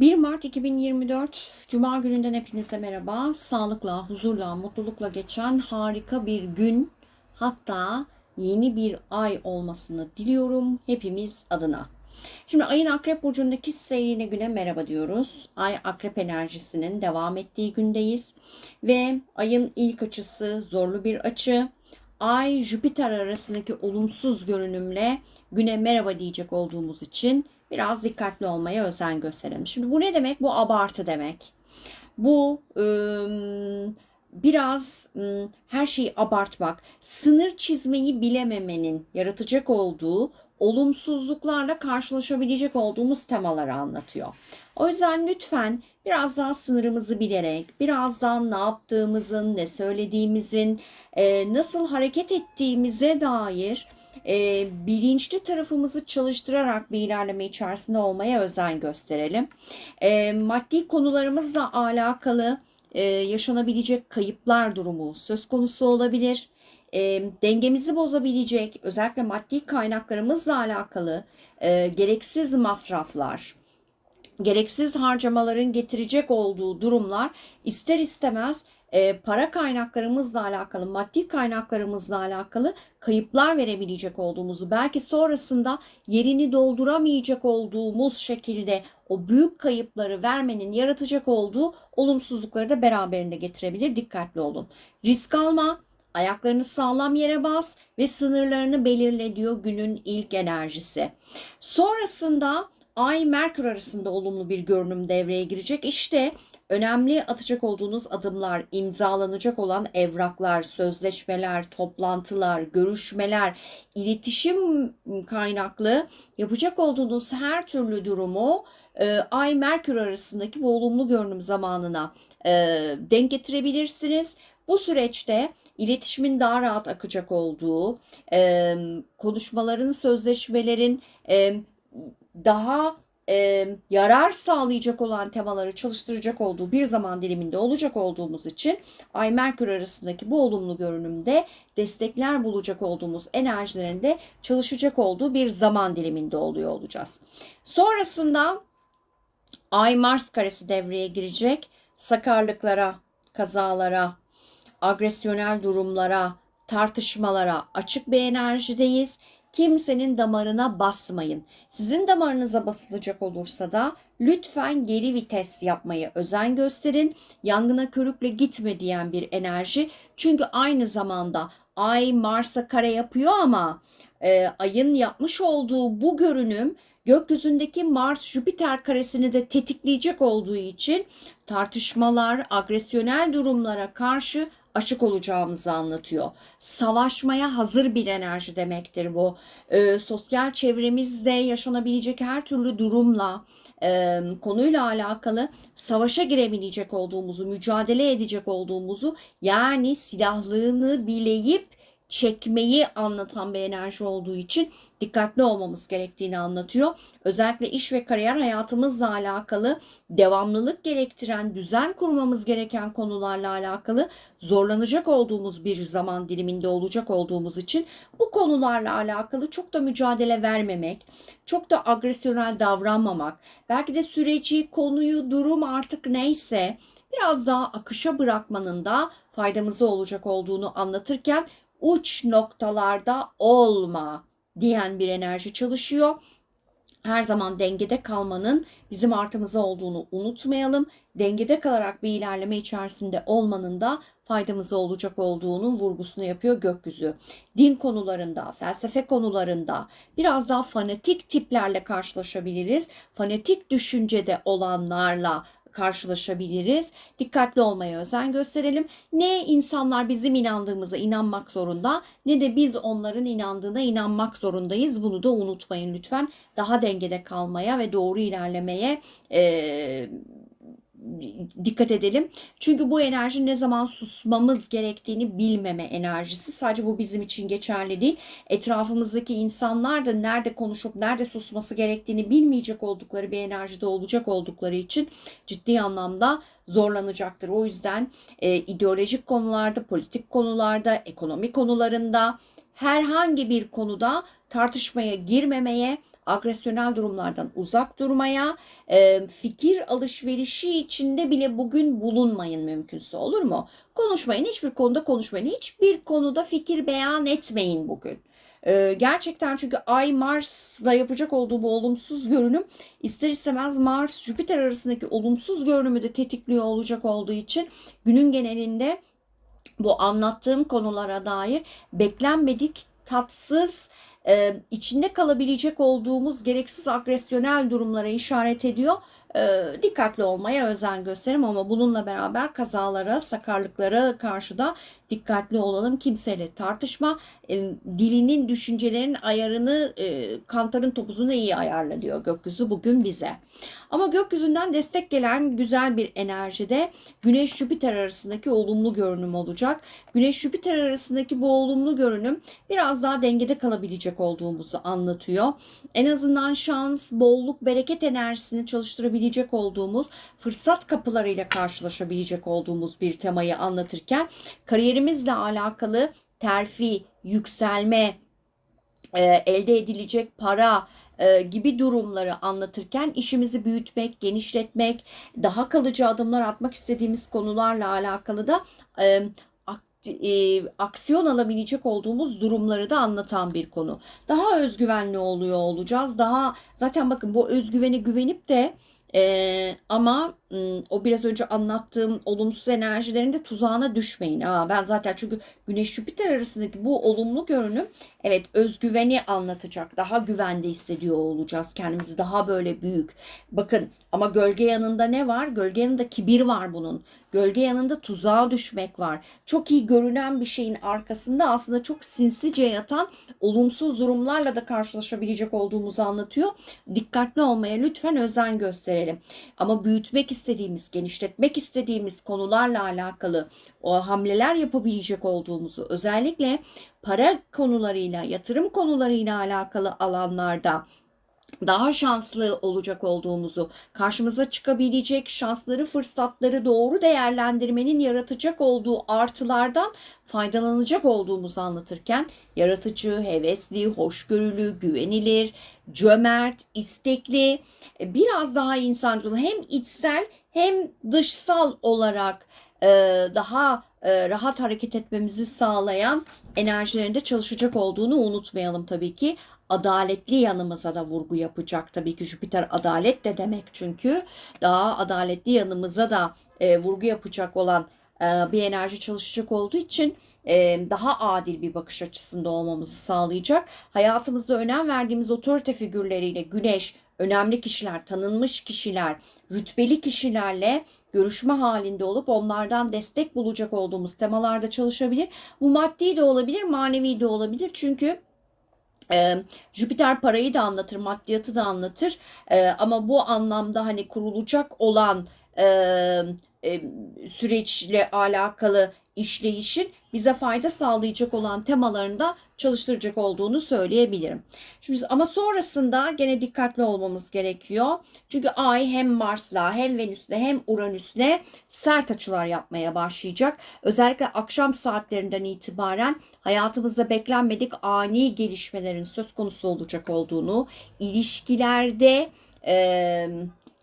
1 Mart 2024 Cuma gününden hepinize merhaba. Sağlıkla, huzurla, mutlulukla geçen harika bir gün hatta yeni bir ay olmasını diliyorum hepimiz adına. Şimdi ayın Akrep Burcu'ndaki seyrine güne merhaba diyoruz. Ay Akrep enerjisinin devam ettiği gündeyiz. Ve ayın ilk açısı zorlu bir açı. Ay Jüpiter arasındaki olumsuz görünümle güne merhaba diyecek olduğumuz için biraz dikkatli olmaya özen gösterelim. Şimdi bu ne demek? Bu abartı demek. Bu biraz her şeyi abartmak, sınır çizmeyi bilememenin yaratacak olduğu olumsuzluklarla karşılaşabilecek olduğumuz temaları anlatıyor. O yüzden lütfen biraz daha sınırımızı bilerek, biraz daha ne yaptığımızın, ne söylediğimizin, nasıl hareket ettiğimize dair e, bilinçli tarafımızı çalıştırarak bir ilerleme içerisinde olmaya özen gösterelim. E, maddi konularımızla alakalı e, yaşanabilecek kayıplar durumu söz konusu olabilir. E, dengemizi bozabilecek özellikle maddi kaynaklarımızla alakalı e, gereksiz masraflar, gereksiz harcamaların getirecek olduğu durumlar ister istemez e, para kaynaklarımızla alakalı, maddi kaynaklarımızla alakalı kayıplar verebilecek olduğumuzu, belki sonrasında yerini dolduramayacak olduğumuz şekilde o büyük kayıpları vermenin yaratacak olduğu olumsuzlukları da beraberinde getirebilir. Dikkatli olun. Risk alma, ayaklarını sağlam yere bas ve sınırlarını belirle diyor günün ilk enerjisi. Sonrasında Ay Merkür arasında olumlu bir görünüm devreye girecek. İşte önemli atacak olduğunuz adımlar, imzalanacak olan evraklar, sözleşmeler, toplantılar, görüşmeler, iletişim kaynaklı yapacak olduğunuz her türlü durumu e, Ay Merkür arasındaki bu olumlu görünüm zamanına e, denk getirebilirsiniz. Bu süreçte iletişimin daha rahat akacak olduğu, e, konuşmaların, sözleşmelerin e, daha e, yarar sağlayacak olan temaları çalıştıracak olduğu bir zaman diliminde olacak olduğumuz için Ay Merkür arasındaki bu olumlu görünümde destekler bulacak olduğumuz enerjilerin de çalışacak olduğu bir zaman diliminde oluyor olacağız. Sonrasında Ay Mars karesi devreye girecek. Sakarlıklara, kazalara, agresyonel durumlara, tartışmalara açık bir enerjideyiz. Kimsenin damarına basmayın. Sizin damarınıza basılacak olursa da lütfen geri vites yapmaya özen gösterin. Yangına körükle gitme diyen bir enerji. Çünkü aynı zamanda Ay Mars'a kare yapıyor ama e, ayın yapmış olduğu bu görünüm gökyüzündeki Mars-Jüpiter karesini de tetikleyecek olduğu için tartışmalar, agresyonel durumlara karşı açık olacağımızı anlatıyor. Savaşmaya hazır bir enerji demektir bu. E, sosyal çevremizde yaşanabilecek her türlü durumla, e, konuyla alakalı savaşa girebilecek olduğumuzu, mücadele edecek olduğumuzu yani silahlığını bileyip çekmeyi anlatan bir enerji olduğu için dikkatli olmamız gerektiğini anlatıyor. Özellikle iş ve kariyer hayatımızla alakalı devamlılık gerektiren, düzen kurmamız gereken konularla alakalı zorlanacak olduğumuz bir zaman diliminde olacak olduğumuz için bu konularla alakalı çok da mücadele vermemek, çok da agresyonel davranmamak, belki de süreci, konuyu, durum artık neyse biraz daha akışa bırakmanın da faydamıza olacak olduğunu anlatırken uç noktalarda olma diyen bir enerji çalışıyor. Her zaman dengede kalmanın bizim artımıza olduğunu unutmayalım. Dengede kalarak bir ilerleme içerisinde olmanın da faydamıza olacak olduğunun vurgusunu yapıyor gökyüzü. Din konularında, felsefe konularında biraz daha fanatik tiplerle karşılaşabiliriz. Fanatik düşüncede olanlarla karşılaşabiliriz. Dikkatli olmaya özen gösterelim. Ne insanlar bizim inandığımıza inanmak zorunda ne de biz onların inandığına inanmak zorundayız. Bunu da unutmayın lütfen. Daha dengede kalmaya ve doğru ilerlemeye e, dikkat edelim. Çünkü bu enerji ne zaman susmamız gerektiğini bilmeme enerjisi. Sadece bu bizim için geçerli değil. Etrafımızdaki insanlar da nerede konuşup nerede susması gerektiğini bilmeyecek oldukları bir enerjide olacak oldukları için ciddi anlamda zorlanacaktır. O yüzden e, ideolojik konularda, politik konularda, ekonomi konularında herhangi bir konuda tartışmaya girmemeye, agresyonel durumlardan uzak durmaya, e, fikir alışverişi içinde bile bugün bulunmayın mümkünse olur mu? Konuşmayın, hiçbir konuda konuşmayın, hiçbir konuda fikir beyan etmeyin bugün. E, gerçekten çünkü Ay Mars'la yapacak olduğu bu olumsuz görünüm ister istemez Mars Jüpiter arasındaki olumsuz görünümü de tetikliyor olacak olduğu için günün genelinde bu anlattığım konulara dair beklenmedik, tatsız, e, içinde kalabilecek olduğumuz gereksiz agresyonel durumlara işaret ediyor. E, dikkatli olmaya özen gösterim ama bununla beraber kazalara, sakarlıklara karşı da dikkatli olalım. Kimseyle tartışma, e, dilinin, düşüncelerin ayarını e, kantarın topuzuna iyi ayarla diyor gökyüzü bugün bize. Ama gökyüzünden destek gelen güzel bir enerjide Güneş Jüpiter arasındaki olumlu görünüm olacak. Güneş Jüpiter arasındaki bu olumlu görünüm biraz daha dengede kalabilecek olduğumuzu anlatıyor. En azından şans, bolluk, bereket enerjisini çalıştırabilecek olduğumuz, fırsat kapılarıyla karşılaşabilecek olduğumuz bir temayı anlatırken kariyerimizle alakalı terfi, yükselme, e, elde edilecek para e, gibi durumları anlatırken işimizi büyütmek, genişletmek, daha kalıcı adımlar atmak istediğimiz konularla alakalı da e, aksiyon alabilecek olduğumuz durumları da anlatan bir konu. Daha özgüvenli oluyor olacağız. Daha zaten bakın bu özgüvene güvenip de e, ama o biraz önce anlattığım olumsuz enerjilerin de tuzağına düşmeyin. Aa, ben zaten çünkü Güneş Jüpiter arasındaki bu olumlu görünüm evet özgüveni anlatacak. Daha güvende hissediyor olacağız. Kendimizi daha böyle büyük. Bakın ama gölge yanında ne var? Gölge yanında kibir var bunun. Gölge yanında tuzağa düşmek var. Çok iyi görünen bir şeyin arkasında aslında çok sinsice yatan olumsuz durumlarla da karşılaşabilecek olduğumuzu anlatıyor. Dikkatli olmaya lütfen özen gösterelim. Ama büyütmek istediğimiz, genişletmek istediğimiz konularla alakalı o hamleler yapabilecek olduğumuzu özellikle para konularıyla, yatırım konularıyla alakalı alanlarda daha şanslı olacak olduğumuzu, karşımıza çıkabilecek şansları, fırsatları doğru değerlendirmenin yaratacak olduğu artılardan faydalanacak olduğumuzu anlatırken yaratıcı, hevesli, hoşgörülü, güvenilir, cömert, istekli, biraz daha insancıl hem içsel hem dışsal olarak daha rahat hareket etmemizi sağlayan enerjilerinde çalışacak olduğunu unutmayalım tabii ki. Adaletli yanımıza da vurgu yapacak tabii ki Jüpiter adalet de demek çünkü daha adaletli yanımıza da e, vurgu yapacak olan e, bir enerji çalışacak olduğu için e, daha adil bir bakış açısında olmamızı sağlayacak. Hayatımızda önem verdiğimiz otorite figürleriyle güneş, önemli kişiler, tanınmış kişiler, rütbeli kişilerle görüşme halinde olup onlardan destek bulacak olduğumuz temalarda çalışabilir. Bu maddi de olabilir, manevi de olabilir. Çünkü e, Jüpiter parayı da anlatır, maddiyatı da anlatır. E, ama bu anlamda hani kurulacak olan e, e, süreçle alakalı işleyişin bize fayda sağlayacak olan temalarında çalıştıracak olduğunu söyleyebilirim. Şimdi ama sonrasında gene dikkatli olmamız gerekiyor. Çünkü Ay hem Mars'la hem Venüs'le hem Uranüs'le sert açılar yapmaya başlayacak. Özellikle akşam saatlerinden itibaren hayatımızda beklenmedik ani gelişmelerin söz konusu olacak olduğunu, ilişkilerde eee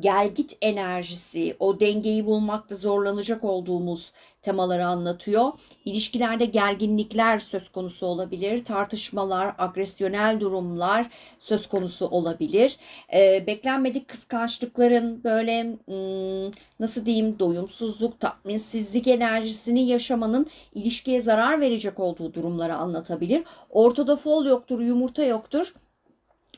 gelgit enerjisi, o dengeyi bulmakta zorlanacak olduğumuz temaları anlatıyor. İlişkilerde gerginlikler söz konusu olabilir, tartışmalar, agresyonel durumlar söz konusu olabilir. Ee, beklenmedik kıskançlıkların böyle hmm, nasıl diyeyim doyumsuzluk, tatminsizlik enerjisini yaşamanın ilişkiye zarar verecek olduğu durumları anlatabilir. Ortada fol yoktur, yumurta yoktur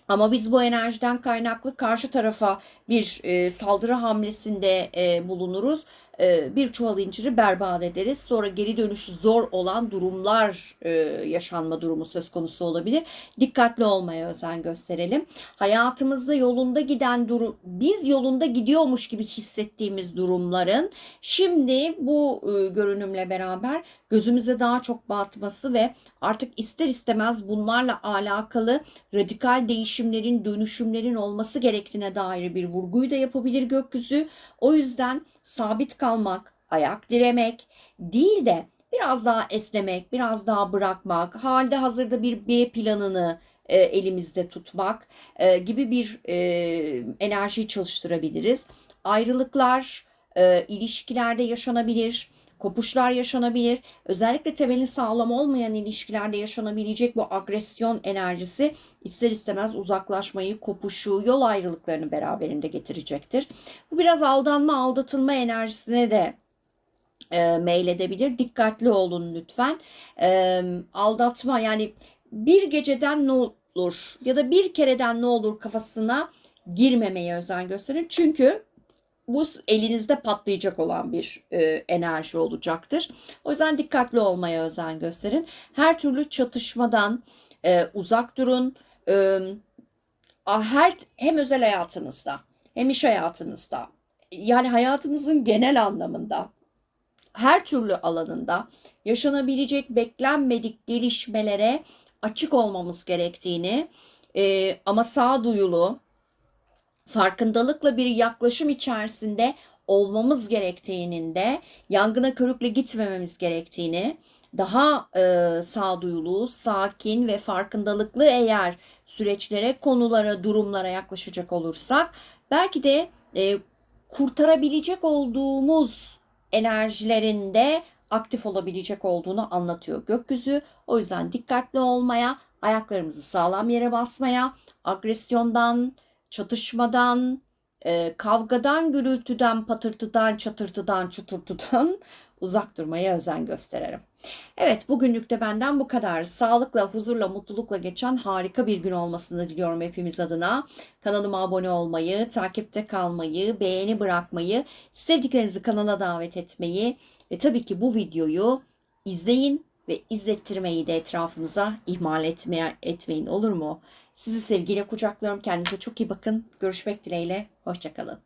ama biz bu enerjiden kaynaklı karşı tarafa bir e, saldırı hamlesinde e, bulunuruz. E, bir çuval inciri berbat ederiz. Sonra geri dönüşü zor olan durumlar e, yaşanma durumu söz konusu olabilir. Dikkatli olmaya özen gösterelim. Hayatımızda yolunda giden durum, biz yolunda gidiyormuş gibi hissettiğimiz durumların şimdi bu e, görünümle beraber gözümüze daha çok batması ve artık ister istemez bunlarla alakalı radikal değişimlerin, dönüşümlerin olması gerektiğine dair bir vurguyu da yapabilir gökyüzü. O yüzden sabit kalmak, ayak diremek değil de biraz daha esnemek, biraz daha bırakmak, halde hazırda bir B planını e, elimizde tutmak e, gibi bir e, enerjiyi çalıştırabiliriz. Ayrılıklar e, ilişkilerde yaşanabilir. Kopuşlar yaşanabilir. Özellikle temeli sağlam olmayan ilişkilerde yaşanabilecek bu agresyon enerjisi ister istemez uzaklaşmayı, kopuşu, yol ayrılıklarını beraberinde getirecektir. Bu biraz aldanma, aldatılma enerjisine de e, meyledebilir. Dikkatli olun lütfen. E, aldatma yani bir geceden ne olur ya da bir kereden ne olur kafasına girmemeye özen gösterin. Çünkü bu elinizde patlayacak olan bir e, enerji olacaktır. O yüzden dikkatli olmaya özen gösterin. Her türlü çatışmadan e, uzak durun. E, her hem özel hayatınızda hem iş hayatınızda yani hayatınızın genel anlamında her türlü alanında yaşanabilecek beklenmedik gelişmelere açık olmamız gerektiğini e, ama sağduyulu, farkındalıkla bir yaklaşım içerisinde olmamız gerektiğinin de yangına körükle gitmememiz gerektiğini daha e, sağduyulu, sakin ve farkındalıklı eğer süreçlere, konulara, durumlara yaklaşacak olursak belki de e, kurtarabilecek olduğumuz enerjilerinde aktif olabilecek olduğunu anlatıyor gökyüzü. O yüzden dikkatli olmaya, ayaklarımızı sağlam yere basmaya, agresyondan, çatışmadan, e, kavgadan, gürültüden, patırtıdan, çatırtıdan, çuturtudan uzak durmaya özen gösterelim. Evet bugünlük de benden bu kadar. Sağlıkla, huzurla, mutlulukla geçen harika bir gün olmasını diliyorum hepimiz adına. Kanalıma abone olmayı, takipte kalmayı, beğeni bırakmayı, sevdiklerinizi kanala davet etmeyi ve tabii ki bu videoyu izleyin ve izlettirmeyi de etrafınıza ihmal etmeye, etmeyin olur mu? Sizi sevgiyle kucaklıyorum. Kendinize çok iyi bakın. Görüşmek dileğiyle. Hoşçakalın.